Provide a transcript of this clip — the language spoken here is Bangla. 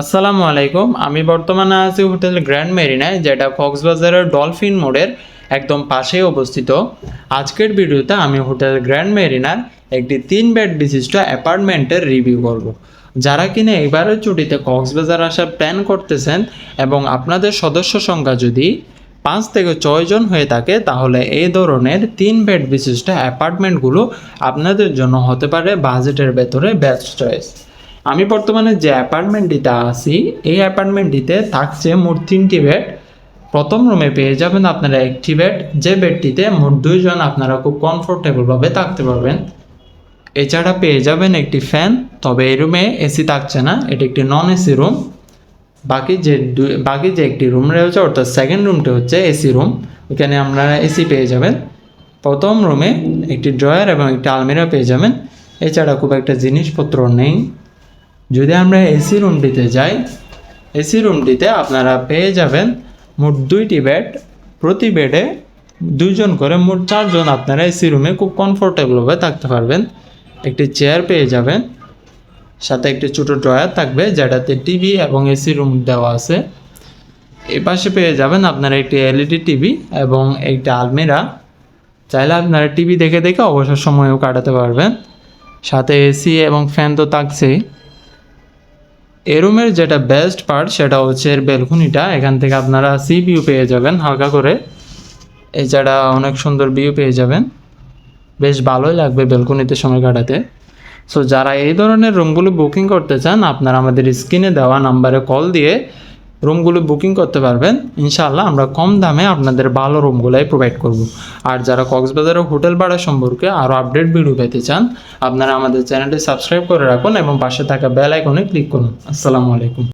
আসসালামু আলাইকুম। আমি বর্তমানে আছি হোটেল গ্র্যান্ড মেরিনায়, যেটা কক্সবাজারের ডলফিন মোড়ের একদম পাশেই অবস্থিত। আজকের ভিডিওতে আমি হোটেল গ্র্যান্ড মেরিনার একটি তিন বেড বিশিষ্ট অ্যাপার্টমেন্টের রিভিউ করব। যারা কিনা এবারের ছুটিতে কক্সবাজার আসার প্ল্যান করতেছেন এবং আপনাদের সদস্য সংখ্যা যদি পাঁচ থেকে ছয় জন হয়ে থাকে, তাহলে এই ধরনের তিন বেড বিশিষ্ট অ্যাপার্টমেন্টগুলো আপনাদের জন্য হতে পারে বাজেটের ভেতরে বেস্ট চয়েস আমি বর্তমানে যে অ্যাপার্টমেন্টটিতে আছি, এই অ্যাপার্টমেন্টটিতে থাকছে মোট তিনটি বেড। প্রথম রুমে পেয়ে যাবেন আপনারা একটি বেড যে বেডটিতে মোট দুইজন আপনারা খুব কমফোর্টেবলভাবে থাকতে পারবেন। এছাড়া পেয়ে যাবেন একটি ফ্যান তবে এই রুমে এসি থাকছে না, এটি একটি নন এসি রুম বাকি যে বাকি যে একটি রুম রয়েছে, অর্থাৎ সেকেন্ড রুমটি হচ্ছে এসি রুম এখানে আপনারা এসি পেয়ে যাবেন। প্রথম রুমে একটি ড্রয়ার এবং একটি আলমিরা পেয়ে যাবেন। এছাড়া খুব একটা জিনিসপত্র নেই। যদি আমরা এসি রুমটিতে যাই এসি রুমটিতে আপনারা পেয়ে যাবেন মোট দুইটি বেড প্রতি বেডে দুইজন করে মোট চারজন আপনারা এসি রুমে খুব কমফোর্টেবলভাবে থাকতে পারবেন। একটি চেয়ার পেয়ে যাবেন, সাথে একটি ছোটো ড্রয়ার থাকবে যেটাতে টিভি এবং এসি রুম দেওয়া আছে। এ পাশে পেয়ে যাবেন আপনারা একটি এলইডি টিভি এবং একটি আলমিরা। চাইলে আপনারা টিভি দেখে দেখে অবসর সময়ও কাটাতে পারবেন। সাথে এসি এবং ফ্যান তো থাকছেই। এ রুমের যেটা বেস্ট পার্ট সেটা হচ্ছে এর বেলকুনিটা এখান থেকে আপনারা সি ভিউ পেয়ে যাবেন হালকা করে। এছাড়া অনেক সুন্দর ভিউ পেয়ে যাবেন। বেশ ভালোই লাগবে বেলকুনিতে সময় কাটাতে। সো যারা এই ধরনের রুমগুলো বুকিং করতে চান, আপনারা আমাদের স্ক্রিনে দেওয়া নাম্বারে কল দিয়ে রুমগুলো বুকিং করতে পারবেন। ইনশাআল্লাহ আমরা কম দামে আপনাদের ভালো রুমগুলাই প্রোভাইড করব। আর যারা কক্সবাজারের হোটেল ভাড়া সম্পর্কে আরও আপডেট ভিডিও পেতে চান, আপনারা আমাদের চ্যানেলটি সাবস্ক্রাইব করে রাখুন এবং পাশে থাকা বেল আইকনে ক্লিক করুন। আসসালামু আলাইকুম।